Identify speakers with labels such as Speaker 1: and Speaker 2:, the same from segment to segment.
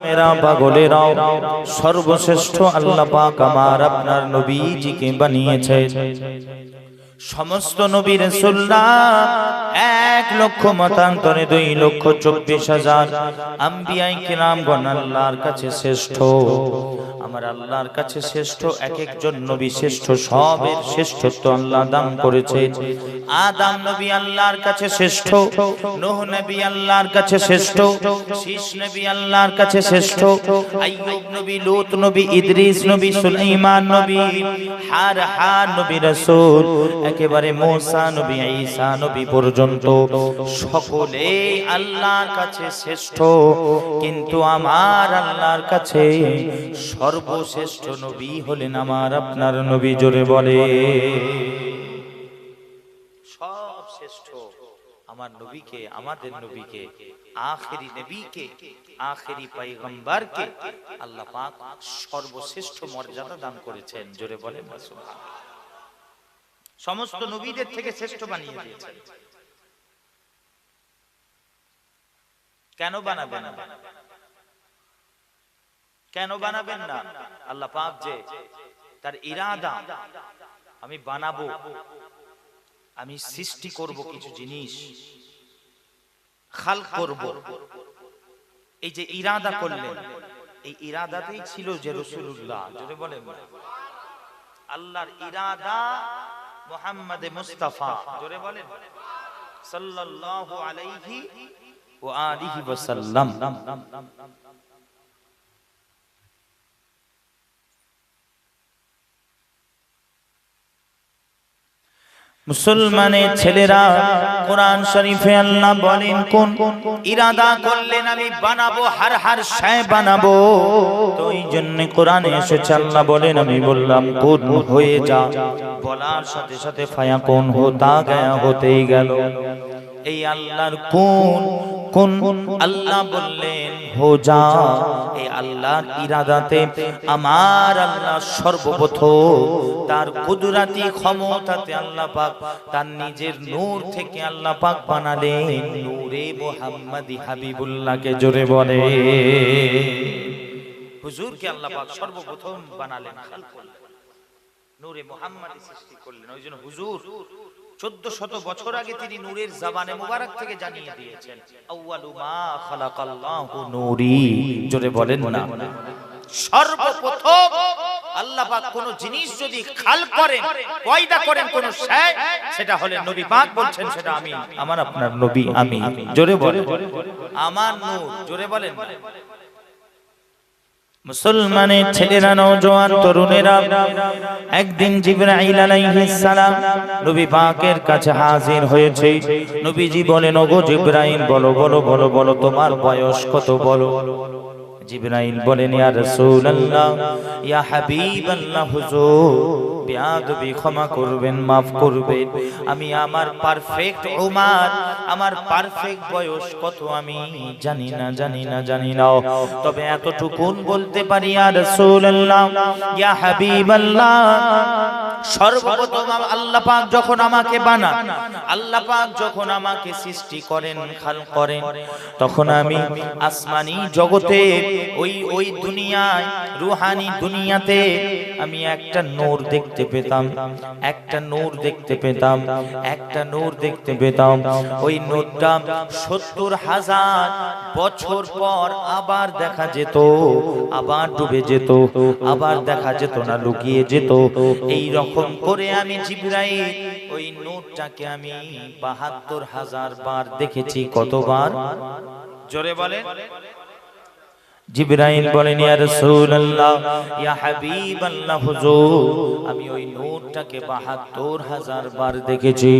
Speaker 1: মেরা পাগলেরাও সর্বশ্রেষ্ঠ আল্লাহ পাক আমার আপনার নবীজিকে বানিয়েছে। সমস্ত নবীর সুল্লাহ এক লক্ষ মতান্তরে দুই লক্ষ চব্বিশ হাজার। আম্বিয়াই কিরামগণ আল্লাহর কাছে শ্রেষ্ঠ। আমার আল্লাহর কাছে শ্রেষ্ঠ এক একজন নবী শ্রেষ্ঠ। সবের শ্রেষ্ঠত্ব আল্লাহ দান করেছে। আদাম নবী আল্লাহর কাছে শ্রেষ্ঠ। নোহ নবী আল্লাহর কাছে শ্রেষ্ঠ। শীষ নবী আল্লাহর কাছে শ্রেষ্ঠ। আইয়ুব নবী লূত নবী ইদ্রিস নবী সুলাইমান নবী হার হার নবী রাসূল। একেবারে মূসা নবী, ঈসা নবী পর্যন্ত সকলে আল্লাহর কাছে শ্রেষ্ঠ, কিন্তু আমার আল্লাহর কাছে সর্বশ্রেষ্ঠ নবী হলেন আমার আপনার নবী জোরে বলে সব শ্রেষ্ঠ আমার নবীকে, আমাদের নবীকে, আখেরি নবীকে, আখেরি আল্লাহ পাক সর্বশ্রেষ্ঠ মর্যাদা দান করেছেন, জোরে বলেন সুবহানাল্লাহ। সমস্ত নবীদের থেকে শ্রেষ্ঠ বানিয়ে দিয়েছেন। কেন বানাবেন কেন বানাবেন না? আল্লাহ পাক যে তার ইরাদা আমি বানাবো আমি সৃষ্টি করব কিছু জিনিস। খাল করব। এই যে ইরাদা করলেন এই ইরাদাতেই ছিল যে রসুল্লাহ বলেন। আল্লাহর ইরাদা মোহাম্মদ মুস্তাফা। জোরে বলেন। সাল্লাল্লাহু আলাইহি ওয়া আলিহি ওয়াসাল্লাম। মুসলমানের ছেলেরা কোরআন শরীফে আল্লাহ বলেন কোন ইরাদা করলেন আমি বানাবো হার হার শায় বানাবো? তো এই জন্য কোরআনে এসেছে আল্লাহ বলেন আমি বললাম কোন হয়ে যা। বলার সাথে সাথে ফায়া কোন হতা গায়া হতেই গেল। এই আল্লাহর কোন কোন আল্লাহ বললেন হো যা এই আল্লাহর ইরাদাতে আমার আল্লাহ সর্বপ্রথম। তার কুদরাতি ক্ষমতাতে আল্লাহ পাক, তার নিজের নূর থেকে আল্লাহ পাক বানালেন। নূরে মোহাম্মদি হাবিবুল্লাহকে জোরে বলে। হুজুরকে আল্লাহ পাক সর্বপ্রথম বানালেন নূরে মোহাম্মদি সৃষ্টি করলেন। ওই জন্য হুজুর চোদ্দ শত বছর আগে তিনি নূরের জাবানে মুবারক থেকে জানিয়ে দিয়েছেন জোরে বলেন না। সর্বপ্রথম আল্লাহ পাক কোন জিনিস যদি খাল করেন পয়দা করেন কোন শায় সেটা হলে নবী পাক বলছেন সেটা আমি আমার আপনার নবী আমি। জোরে বলেন। আমার নূর জোরে বলেন মুসলমানের ছেলেরা, নওজোয়ান তরুণেরা, একদিন জিব্রাইল আলাইহিস নবী পাকের কাছে হাজির হয়েছে। নবীজি বলেন, ওগো জিব্রাইল, বলো বলো বলো বলো, তোমার বয়স কত, বলো? জিবরাইল বলেন, ইয়া রাসূলুল্লাহ, ইয়া হাবিবাল্লাহ, হুজুর, বেয়াদবি ক্ষমা করবেন, মাফ করবেন। আমি আমার পারফেক্ট উমার, আমার পারফেক্ট বয়স কত আমি জানি না জানি না জানি না। তবে এতটুকুন বলতে পারি, ইয়া রাসূলুল্লাহ, ইয়া হাবিবাল্লাহ, সর্বপ্রথম আল্লাহ পাক যখন আমাকে বানান, আল্লাহ পাক যখন আমাকে সৃষ্টি করেন খাল করেন, তখন আমি আসমানি জগতে ওই ওই দুনিয়ায়, রুহানি দুনিয়াতে আমি একটা নূর দেখতে পেতাম, একটা নূর দেখতে পেতাম, একটা নূর দেখতে পেতাম। ওই নূরটা সত্তর হাজার বছর পর আবার দেখা যেত, আবার ডুবে যেত, আবার দেখা যেত না, লুকিয়ে যেত। এই রকম করে আমি জিব্রাইল, ওই নূরটাকে আমি বাহাত্তর হাজার বার দেখেছি, কতবার? জোরে বলেন। জিবরাইল বলেন, ইয়া রাসূলুল্লাহ, ইয়া হাবিবাল্লাহ, হুজুর, আমি ওই নূরটাকে 72 হাজার বার দেখেছি।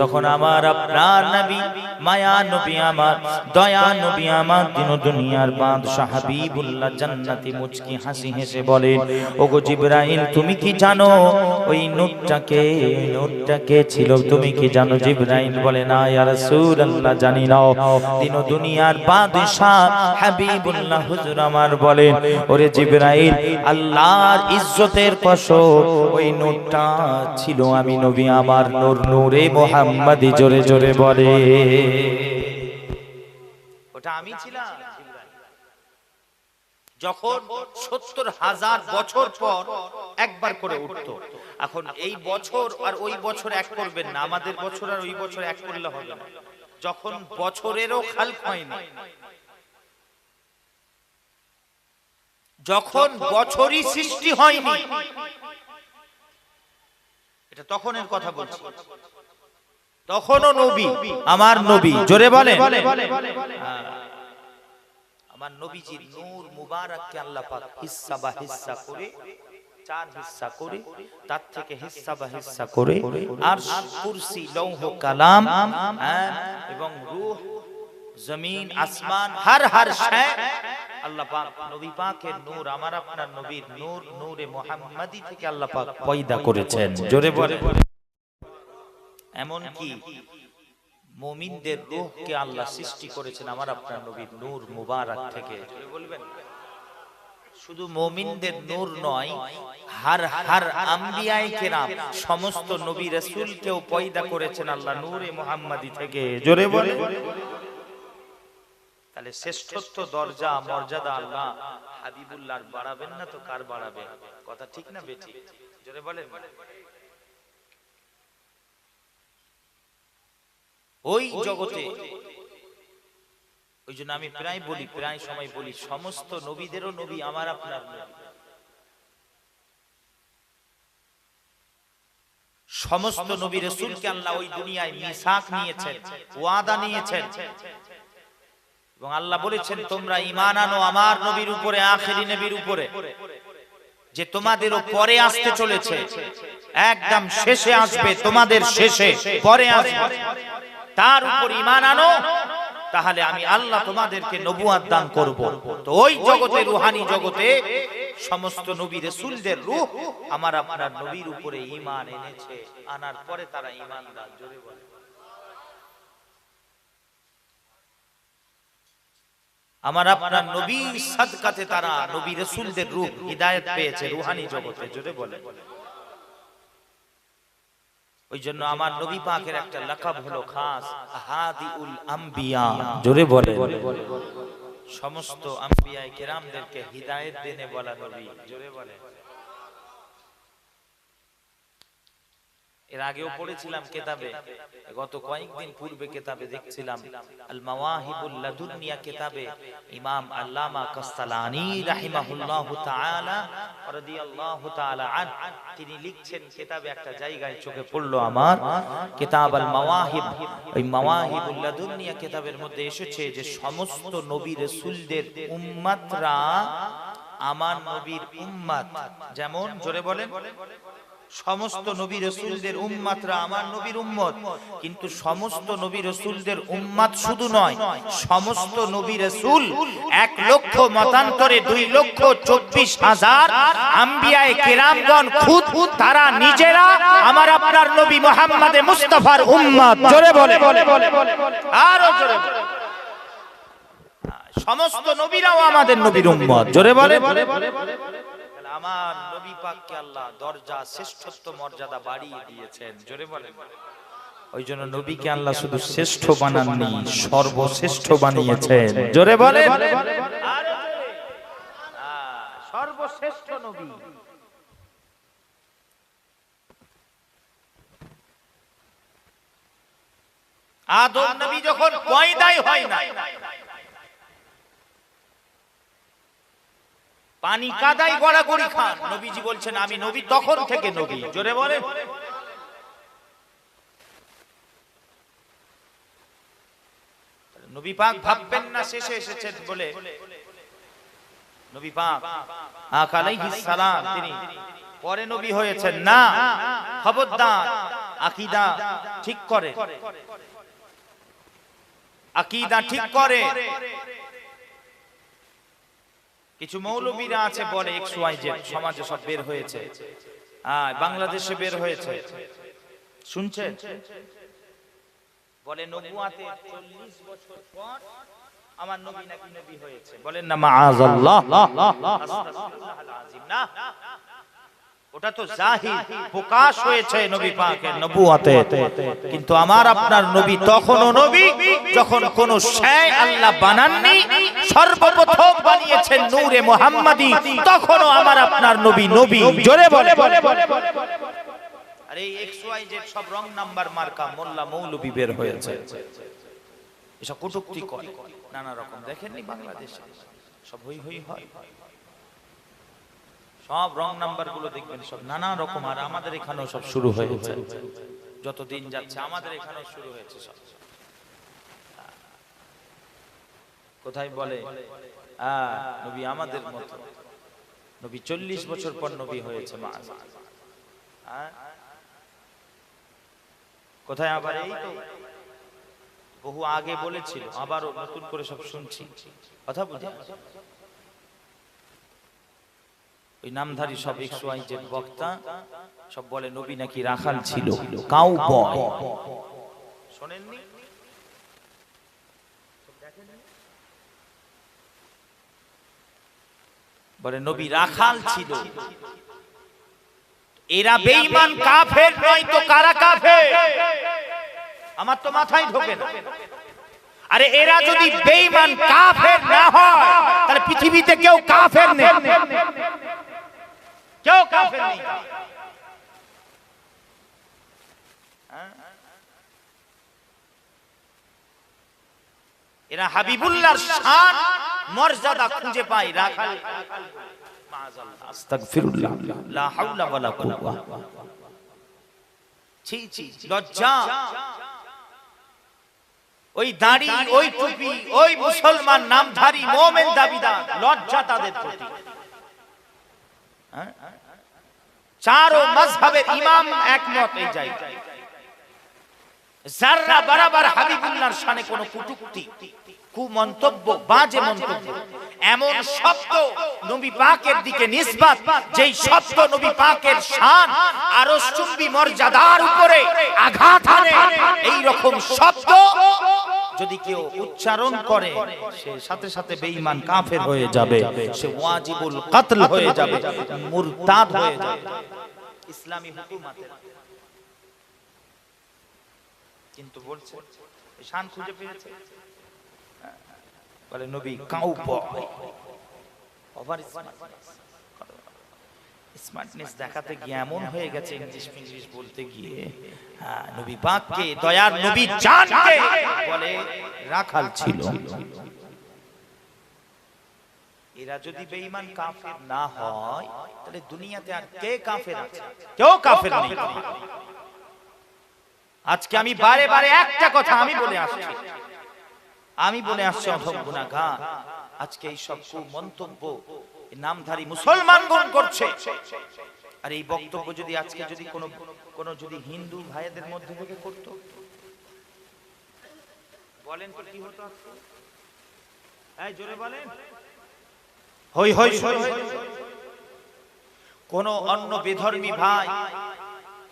Speaker 1: তখন আমার আপনার নবী, মায়া নবী আমার, দয়া নবী আমার, দিন দুনিয়ার বাদশাহ হাবিবুল্লাহ জান্নাতি মুচকি হাসি হেসে বলেন ওগো জিবরাইল, তুমি কি জানো ওই নূরটাকে নূরটাকে ছিল, তুমি কি জানো? জিবরাইল বলে, না, ইয়া রাসূলুল্লাহ, জানি না। দিন দুনিয়ার বাদশাহ হাবিবুল্লাহ, হুজুর আমার বলেন, ওরে জিবরাইল, আল্লাহর ইজ্জতের কসম, ওই নূরটা ছিল আমি নবী আমার নূর, নূরে মোহাম্মদি জোরে জোরে বলে। ওটা আমি ছিলাম। যখন সত্তর হাজার বছর পর একবার করে উঠত, এখন এই বছর আর ওই বছর এক করবেন না, আমাদের বছর আর ওই বছর এক করলে হবে না। যখন বছরেরও খাল হয়নি যখন বছরই সৃষ্টি হয়নি। এটা তখনের কথা বলছি। তখনও নবী আমার নবী। জোরে বলে হ্যাঁ। আমার নবীজির নূর মুবারককে আল্লাহ পাক হিস্সা বা হিস্সা করে চার হিস্সা করে তার থেকে হিস্সা বা হিস্সা করে আর কুরসি লৌহ কালাম হ্যাঁ, এবং রূহ জমিন আসমান হর হর শয় আল্লাহ পাক নবী পাকের নূর আমার আপনার নবীর নূর নূরে মুহাম্মাদি থেকে আল্লাহ পাক পয়দা করেছেন। জোরে বলে এমন কি মুমিনদের রূহকে আল্লাহ সৃষ্টি করেছেন আমার আপনার নবীর নূর মুবারক থেকে। বলবেন। শুধু মুমিনদের নূর নয় হার হার আম্বিয়াই কেরাম সমস্ত নবী রাসূলকেও পয়দা করেছেন আল্লাহ নূরে মুহাম্মাদি থেকে। জোরে বলে তাহলে শ্রেষ্ঠত্ব দরজা মর্যাদা আল্লাহ হাবিবুল্লাহর বাড়াবেন না তো কার বাড়াবে? কথা ঠিক না বেঠিক? জোরে বলেন। ওই জগতে ওই জন্য আমি প্রায় বলি প্রায় সময় বলি সমস্ত নবীদেরও নবী আমার আপনার সমস্ত নবী রসুলকে আল্লাহ ওই দুনিয়ায় মিসাক নিয়েছেন ওয়াদা নিয়েছেন। এবং আল্লাহ বলেছেন তোমরা ঈমান আনো আমার নবীর উপরে আখেরি নবীর উপরে যে তোমাদেরও পরে আসতে চলেছে একদম শেষে আসবে তোমাদের শেষে পরে আসবে তার উপর ঈমান আনো তাহলে আমি আল্লাহ তোমাদেরকে নবুয়াত দান করব। তো ওই জগতে রুহানি জগতে সমস্ত নবী রাসূলদের রূহ আমার আপনার নবীর উপরে ঈমান এনেছে আনার পরে তারা ঈমানদার জোরে বলে। আমার আপনার নবী সাদকাতে তারা নবী রসুলদের রূপ, হৃদায়ত পেয়েছে, রুহানি জগতে জোরে বলে। ওই জন্য আমার নবী পাকের একটা লাকাব হলো খাস হাদিউল আম্বিয়া। জোরে বলে সমস্ত আম্বিয়ায় কেরামদেরকে হৃদায়ত দেনে বলা নবী। জোরে বলে এর আগেও পড়েছিলাম কেতাবে, গত কয়েকদিন পূর্বে কেতাবে দেখছিলাম আল মাওয়াহিবুল লাদুনিয়া কেতাবে ইমাম আল্লামা কাস্তালানি রাহিমাহুল্লাহু তাআলা রাদিয়াল্লাহু তাআলা আন তিনি লিখছেন, কেতাবে একটা জায়গায় চোখে পড়ল আমার, কিতাব আল মাওয়াহিব ওই মাওয়াহিবুল লাদুনিয়া কেতাবের মধ্যে এসেছে যে সমস্ত নবী রাসূলদের উম্মতরা আমার নবীর উম্মত। যেমন, জোরে বলেন। সমস্ত নবী রসুলদের উম্মাতরা আমার নবীর উম্মত। কিন্তু সমস্ত নবী রসুলদের উম্মাত শুধু নয়, সমস্ত নবী রসুল এক লক্ষ মতান্তরে দুই লক্ষ চব্বিশ হাজার আম্বিয়ায় কেরামগণ খুদ, তারা নিজেরা আমার আপনার নবী মোহাম্মদে মুস্তফার উম্মাত। জোরে বলে। আরও জোরে সমস্ত নবীরাও আমাদের নবীর উম্মত। জোরে বলে। তাহলে আমার নবী পাককে আল্লাহ দরজা শ্রেষ্ঠত্ব মর্যাদা বাড়িয়ে দিয়েছেন। জোরে বলেন। ওই জন্য নবীকে আল্লাহ শুধু শ্রেষ্ঠ বানাননি সর্বশ্রেষ্ঠ বানিয়েছেন। জোরে বলে সর্বশ্রেষ্ঠ নবী। আদম নবী যখন পয়দাই হয় না পানি কাদাই গড়া গড়াগড়ি খান। নবীজি বলছেন আমি নবী তখন থেকে নবী। জোরে বলে নবী পাক ভাববেন না শেষে এসেছেন বলে। নবী পাক আক আলাইহিস সালাম তিনি পরে নবী হয়েছেন। না খবরদার আকীদা ঠিক করে। আকীদা ঠিক করে। কিছু মৌলবীরা আছে বলে এক্স ওয়াই জেড সমাজে সব বের হয়েছে হ্যাঁ বাংলাদেশে বের হয়েছে শুনছেন বলে নবুয়াতে 40 বছর পর আমার নবী নাকি নবী হয়েছে বলেন না মাআযাল্লাহ আস্তাগফিরুল্লাহ আল-আযীম না ওটা তো প্রকাশ হয়েছে নবী পাকের নবুয়তে কিন্তু আমার আপনার নবী তখনও নবী, যখন কোন শায় আল্লাহ বানাননি, সর্বপ্রথম বানিয়েছেন নূরে মুহাম্মাদি, তখনও আমার আপনার নবী নবী। জোরে বলে। আরে এক্স ওয়াই জেড সব রং নাম্বার মার্কা মোল্লা মৌলবী বের হয়েছে। এসব কটুক্তি করে। নানা রকম। দেখেননি বাংলাদেশে? সব হই হই হয়। সব রং নাম্বারগুলো দেখবেন, সব নানা রকম, আর আমাদের এখানেও সব শুরু হয়েছে। যত দিন যাচ্ছে, আমাদের এখানেও শুরু হয়েছে সব। কোথায় বলে? নবী আমাদের মতো। নবী চল্লিশ বছর পর নবী হয়েছে মা কোথায় আবার এই? তো বহু আগে বলেছিল, আবারও নতুন করে সব শুনছি। কথা বুঝে ওই নামধারী সব একশো আইজের বক্তা সব বলে নবী নাকি রাখাল ছিল। কাউ বয় শোনেননি? বলে নবী রাখাল ছিল। এরা বেঈমান কাফের নয় তো কারা কাফের? আমার তো মাথায় ঢোকে না। আরে এরা যদি বেঈমান কাফের না হয় তাহলে পৃথিবীতে কেউ কাফের নেই। কেউ কাফের নেই। হ্যাঁ? এরা হাবিবুল্লাহর শান মর্যাদা খুঁজে পায় রাখাল। আস্তাগফিরুল্লাহ। লা হাওলা ওয়ালা কুওয়া। ছি ছি। লজ্জা। ওই দাড়ি ওই টুপি ওই মুসলমান নামধারী মোমেন দাবিদার লজ্জা তাদের প্রতি? চারো মজহবের ইমাম একমত এই জায়গায়। যারা বরাবর হাবিবুল্লাহর শানে কোনো কুটুক্তি কুমন্তব্য বাজে মন্তব্য। এমন শব্দ নবী পাকের দিকে নিসবাত যেই শব্দ নবী পাকের শান আরশচুম্বী মর্যাদার উপরে আঘাত হানে এই রকম শব্দ যদি কেউ উচ্চারণ করে সে সাথে সাথে বেঈমান কাফের হয়ে যাবে সে ওয়াজিবুল কতল হয়ে যাবে মুরতাদ হয়ে যাবে। ইসলামী হুকুমাতের কিন্তু বলছে শান খুঁজে পেয়েছে? বলে নবী কাউ স্মার্টনেস দেখাতে গিয়ে এমন হয়ে গেছে ইংলিশ ইংলিশ বলতে গিয়ে। হ্যাঁ, নবী দয়ার নবী জানকে বলে রাখাল ছিল। এরা যদি বেঈমান কাফের না হয় তাহলে দুনিয়াতে আর কে কাফের আছে? কেউ কাফের নেই। আজকে আমি বারে বারে একটা কথা আমি বলে আসছি। আমি বলে আসছি গুণাগার। আজকে এই সব মন্তব্য নামধারী মুসলমান গণ করছে। আর এই বক্তব্য যদি আজকে যদি কোনো কোনো যদি হিন্দু ভাইদের মধ্যে থেকে করত। বলেন তো কি হতো এই জোরে বলেন। হই হই হই কোন অন্য বেধর্মী ভাই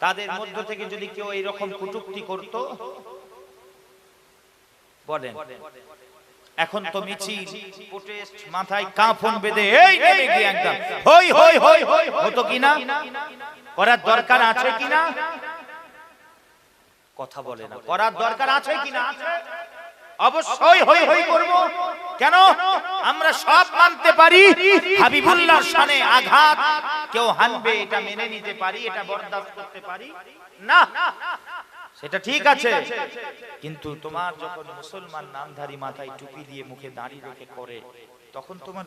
Speaker 1: তাদের মধ্য থেকে যদি কেউ এইরকম কুটুক্তি করত বলেন এখন তো মিছিল প্রোটেস্ট মাথায় কাফন বেঁধে এই নেমে গিয়ে একদম হই হই হই হই হতো কিনা? করার দরকার আছে কিনা? কথা বলে না করার দরকার আছে কিনা? আছে অবশ্যই হই হই করব। কেন? আমরা সব মানতে পারি। হাবিবুল্লাহর শানে আঘাত। কেউ হানবে এটা মেনে নিতে পারি এটা বরদাস্ত করতে পারি। না। সেটা ঠিক আছে। কিন্তু তোমার যখন মুসলমান নামধারী মাথায় টুপি দিয়ে মুখে দাঁড়িয়ে রেখে করে তখন তোমার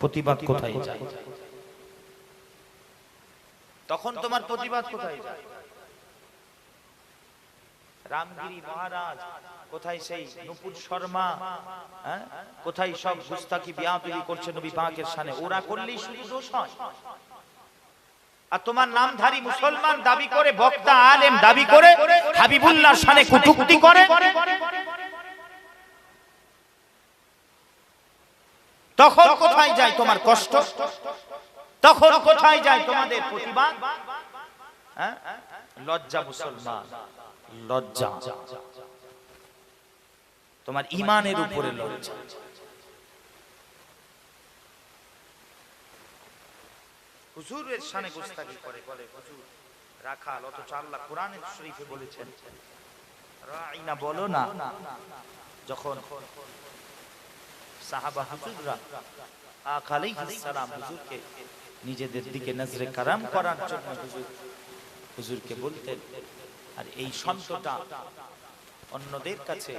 Speaker 1: প্রতিবাদ কোথায় যায়? তখন তোমার প্রতিবাদ কোথায় যায়? রামগিরি মহারাজ কোথায় সেই নুপুর শর্মা হ্যাঁ? কোথায় সব গুস্তাকি বিয়াতুলি করছে নবী পাকের সামনে? ওরা করলেই শুধু দোষ হয়। আর তোমার নামধারী মুসলমান দাবি করে বক্তা আলেম দাবি করে করে তখন কোথায় যায় তোমার কষ্ট? তখন কোথায় যায় তোমাদের প্রতিবাদ? হ্যাঁ? লজ্জা মুসলমান লজ্জা। তোমার ইমানের উপরে লজ্জা। হুজুরের শানে গুস্তাকি করে, বলে, হুজুর, রাখাল, অথচ আল্লাহ কোরআনের শরীফে বলেছেন, রাইনা বলো না, যখন সাহাবা হুজুররা আখ আলাইহিস সালাম হুজুরকে নিজেদের দিকে নজরে কারাম করার জন্য হুজুর, হুজুরকে বলতেন, আর এই শব্দটা অন্যদের কাছে,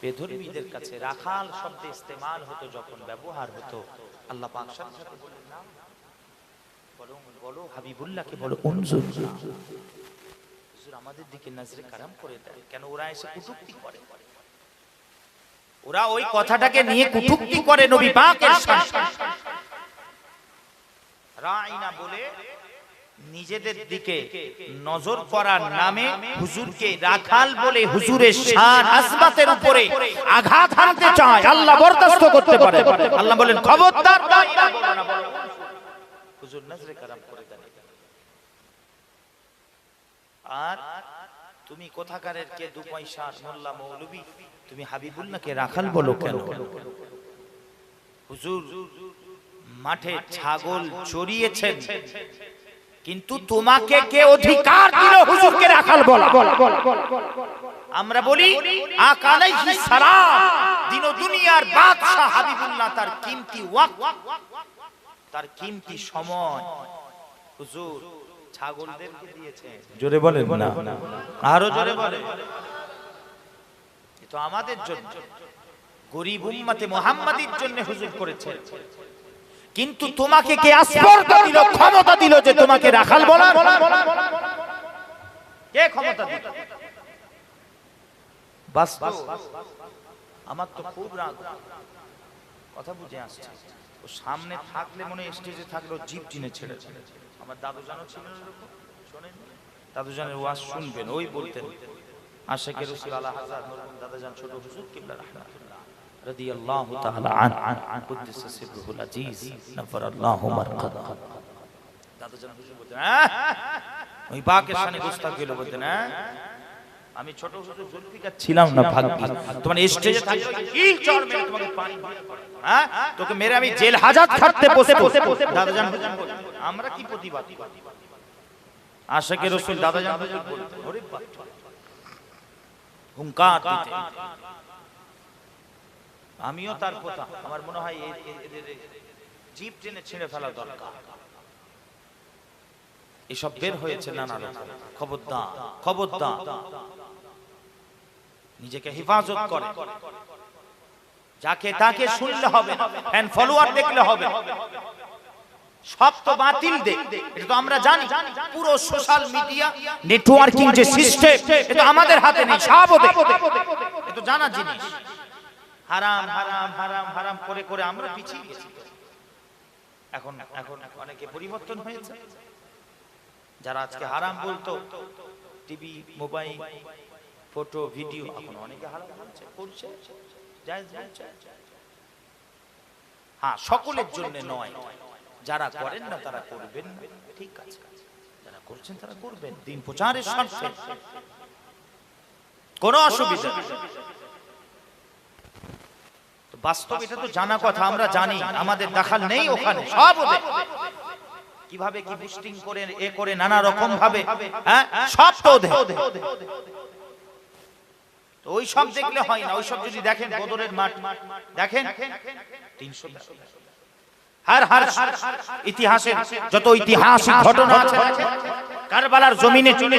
Speaker 1: বেধর্মীদের কাছে রাখাল শব্দে ইস্তেমাল হতো যখন ব্যবহার হতো। আল্লাহ পাক সাথে বললেন, না বলো বলো হাবিবুল্লাহকে বলো উনজুর। আমাদের দিকে নজরে কারাম করে দেয়। কেন ওরা এসে কুটুক্তি করে? ওরা ওই কথাটাকে নিয়ে কুটুক্তি করে নবী পাকের রাইনা বলে নিজেদের দিকে নজর করার নামে হুজুরকে রাখাল বলে হুজুরের শান আসবাতের উপরে আঘাত হানতে চায়। আল্লাহ বরদাস্ত করতে পারে। আল্লাহ বলেন খবরদার হুজুর নজরে কারাম করে দেন। আর তুমি কোথাকারের কে দু পয়সার মোল্লা মৌলবী, তুমি হাবিবুল্লাহকে রাখাল বলো কেন? হুজুর, মাঠে ছাগল চড়িয়েছেন, কিন্তু তোমাকে কে অধিকার দিল হুজুরকে রাখাল বলা? আমরা বলি আকালাইহিস সালাম, দিন দুনিয়ার বাদশা হাবিবুল্লাহ তার কিমতি ওয়াক্ত। তার কিমতি সময়। হুজুর ছাগলদেরকে দিয়েছে। জোরে বলেন না। আরও জোরে বলেন। এ তো আমাদের জন্য। গরিব উম্মতে মুহাম্মাদির জন্য হুজুর করেছে। কিন্তু তোমাকে কে স্পর্ধা দিল ক্ষমতা দিল যে তোমাকে রাখাল বলা কে ক্ষমতা দিল? বাস্তব। আমার তো খুব রাগ। কথা বুঝে আসছে। সামনে থাকলে মনে স্টেজে থাকলেও জিপ টিনে ছেড়ে ছেড়ে আমার দাদু জানো ছিল শোনেন দাদু জানের ওয়াজ শুনবেন, ওই বলতেন আশেকে রসুল আল্লাহ হাজার দাদা জান ছোট হুজুর, কিবলা রাহমাতুল্লাহ রাদিয়াল্লাহু তাআলা আন আন কুদ্দিস সিররুল আজিজ, নাফারাল্লাহু মারকাদা। দাদা জান হুজুর বলতেন হ্যাঁ? ওই গেল বলতেন হ্যাঁ? আমি ছোট ছোট জুলফিকার ছিলাম না ভাগ্যি তোমার স্টেজে থাকলে কিল চড় মেরে তোমাকে পানি হ্যাঁ? তোকে মেরে আমি জেল হাজাত খাটতে বসে বসে দাদা জান হুজুর আমরা কি প্রতিবাদ আশাকে রসুল দাদা জান হুজুর বলতেন ওরে বাপ হুঙ্কার দিতেন। আমিও তার কথা আমার মনে হয় জিপ টেনে ছিঁড়ে ফেলা দরকার। এসব বের হয়েছে নানা রকম। খবরদার খবরদার। নিজেকে হেফাজত করে। যাকে তাকে শুনলে হবে ফ্যান ফলোয়ার দেখলে হবে সব তো বাতিল দে। এটা তো আমরা জানি। পুরো সোশ্যাল মিডিয়া নেটওয়ার্কিং যে সিস্টেম এটা আমাদের হাতে নেই। সব ওদের। এটা জানা জিনিস। হারাম হারাম হারাম হারাম করে করে আমরা পিছিয়ে গেছি। এখন এখন অনেকে পরিবর্তন হয়েছে। যারা আজকে হারাম বলতো টিভি মোবাইল ফটো, ভিডিও, এখন অনেকে হারাম বলছে করছে, জায়েজ বলছে। হ্যাঁ সকলের জন্য নয়, যারা করেন না তারা করবেন ঠিক আছে, যারা করছেন তারা করবেন, দিন প্রচারের স্বার্থে। কোনো অসুবিধা বাস্তব এটা তো জানা কথা, আমরা জানি, আমাদের দেখাল নেই ওখানে, সব ওদের। কীভাবে কি বুস্টিং করে, এ করে নানা রকম ভাবে হ্যাঁ সব তো ওদের। তো ওই সব দেখলে হয় না ওই সব যদি দেখেন বদরের মাঠ দেখেন? তিনশো হার হার ইতিহাসের যত ঐতিহাসিক ঘটনা আছে কারবালার জমিনে চলে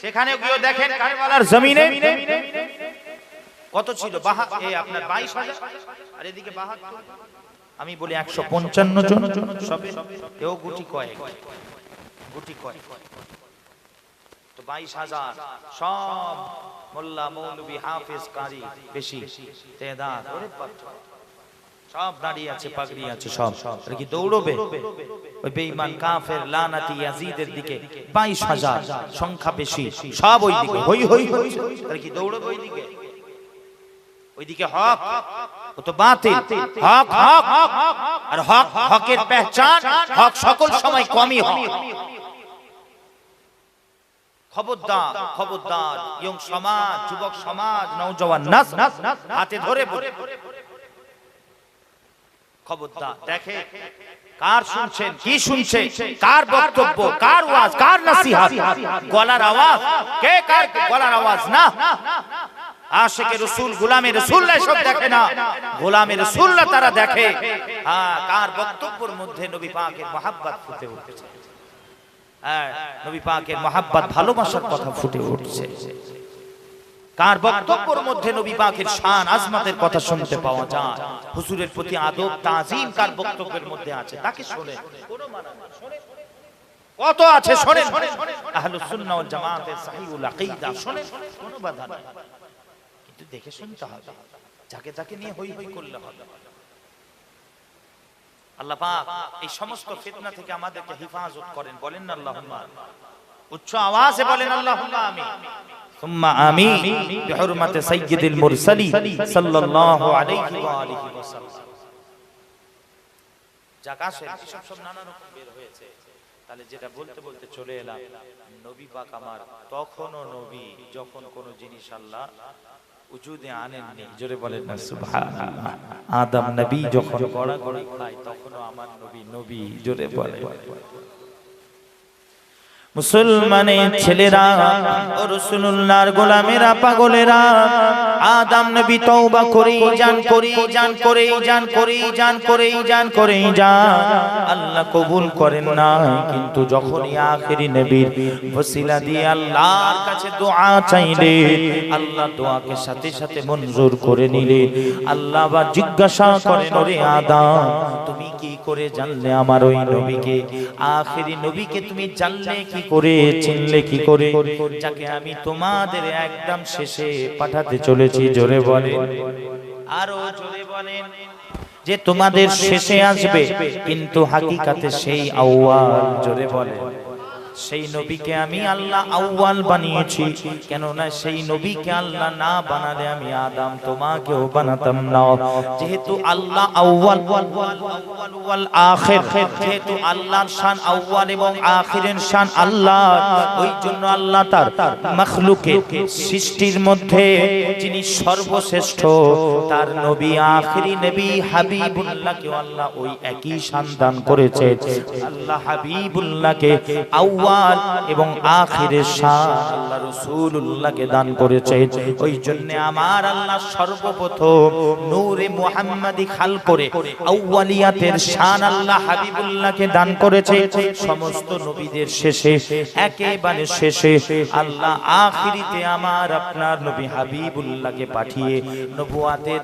Speaker 1: সেখানে গিয়ে দেখেন কারবালার জমিনে কত ছিল? আপনার বাইশ হাজার? আর এদিকে আমি বলি একশো পঞ্চান্ন জন। সবে কেউ গুটি কয়েক। গুটি কয়েক। বাইশ হাজার। সব মোল্লা মৌলবী হাফেজ কারি বেশি বাপ। সব দাঁড়িয়ে আছে, পাগড়ি আছে, সব। কি দৌড়বে? ওই বেঈমান কাফের লানাতি ইয়াজিদের দিকে বাইশ হাজার সংখ্যা বেশি। সব ওই দিকে, হই হই কি দৌড়বে ওই দিকে? হক। ও তো বাতিল। হক হক আর হক, হকের হক সকল সময় কমই হয় খবরদার খবরদার ইয়ং সমাজ যুবক সমাজ নওজওয়ান নাস হাতে ধরে খবরদার দেখে কার শুনছেন কি শুনছে কার বক্তব্য কার ওয়াজ কার নসিহত? গলার আওয়াজ? কে কার গলার আওয়াজ? না। আশেকে রসুল গোলামে সব দেখে না। গোলামে রসুল তারা দেখে। হ্যাঁ কার বক্তব্যের মধ্যে নবী পাকের মহাব্বত ফুটে উঠছে। নবী পাকের মহাব্বত, ভালোবাসার কথা ফুটে উঠছে। কার বক্তব্যের মধ্যে নবী পাকের শান, আজমাতের কথা শুনতে পাওয়া যায়? হুজুরের প্রতি আদব, তাজিম কার বক্তব্যের মধ্যে আছে? তাকে শুনে কত আছে শোনেন? আহলুস সুন্নাহ ওয়াল জামাতের সহিহুল আকীদা। শোনেন, কোনো বাধা নেই। কিন্তু দেখে শুনতে হবে। যাকে যাকে নিয়ে হই হই করলে হবে। আল্লাহ পাক এই সমস্ত ফিতনা থেকে আমাদেরকে হেফাজত করেন বলেন না আল্লাহুম্মা উচ্চ আওয়াজে বলেন আল্লাহুম্মা আমিন ثم آمين بحرمة سيد المرسلين صلى الله عليه وآله وسلم যাক আসেন এসব সব নানা রকম বের হয়েছে তাহলে যেটা বলতে বলতে চলে এলাম নবী পাক আমার তখনও নবী যখন কোন জিনিস আল্লাহ উজুদে আনেননি। জোরে বলেন না সুবহানাল্লাহ। আদম নবী যখন খায় তখনও আমার নবী নবী জোরে বলে মুসলমানের ছেলেরা ও রসুল্লাহর গোলামেরা পাগলেরা আদম নবী তওবা করেই যান করেই যান করেই যান করেই যান করেই যান করেই যান। আল্লাহ কবুল করেন না, কিন্তু যখনই আখেরি নবীর ওসিলা দিয়ে আল্লাহর কাছে দোয়া চাইলে, আল্লাহ দোয়াকে সাথে সাথে মঞ্জুর করে নিলে। আল্লাহ আবার জিজ্ঞাসা করেন, ওরে আদম, তুমি কি করে জানলে আমার ওই নবীকে? আখেরি নবীকে তুমি জানলে কি করে, চিনলে কি করে? যাকে আমি তোমাদের একদম শেষে পাঠাতে চলেছি। জোরে বলে আরও জোরে বলেন যে তোমাদের শেষে আসবে, কিন্তু হাকিকাতে সেই আউয়াল, জোরে বলে সেই নবীকে আমি আল্লাহ আউয়াল বানিয়েছি। কেননা সেই নবীকে আল্লাহ না বানালে আমি আদম তোমাকেও বানাতাম না। যেহেতু আল্লাহ আউয়াল ওয়াল আখির। যেহেতু আল্লাহর শান আউয়াল এবং আখিরের শান আল্লাহ, ওই জন্য আল্লাহ তার মখলুকে সৃষ্টির মধ্যে যিনি সর্বশ্রেষ্ঠ, তার নবী, আখিরি নবী হাবিবুল্লাহকে আল্লাহ ওই একই শান দান করেছে। আল্লাহ হাবিবুল্লাহকে আউয়াল এবং আখিরের শান আল্লাহ রাসূলুল্লাহকে দান করেছে ওই জন্য আমার আল্লাহ সর্বপ্রথম নূরে মুহাম্মাদি খাল করে আউয়ালিয়াতের শান আল্লাহ হাবিবুল্লাহকে দান করেছে সমস্ত নবীদের শেষে, একেবারে শেষে আল্লাহ আখিরিতে আমার আপনার নবী হাবিবুল্লাহকে পাঠিয়ে নবুয়াতের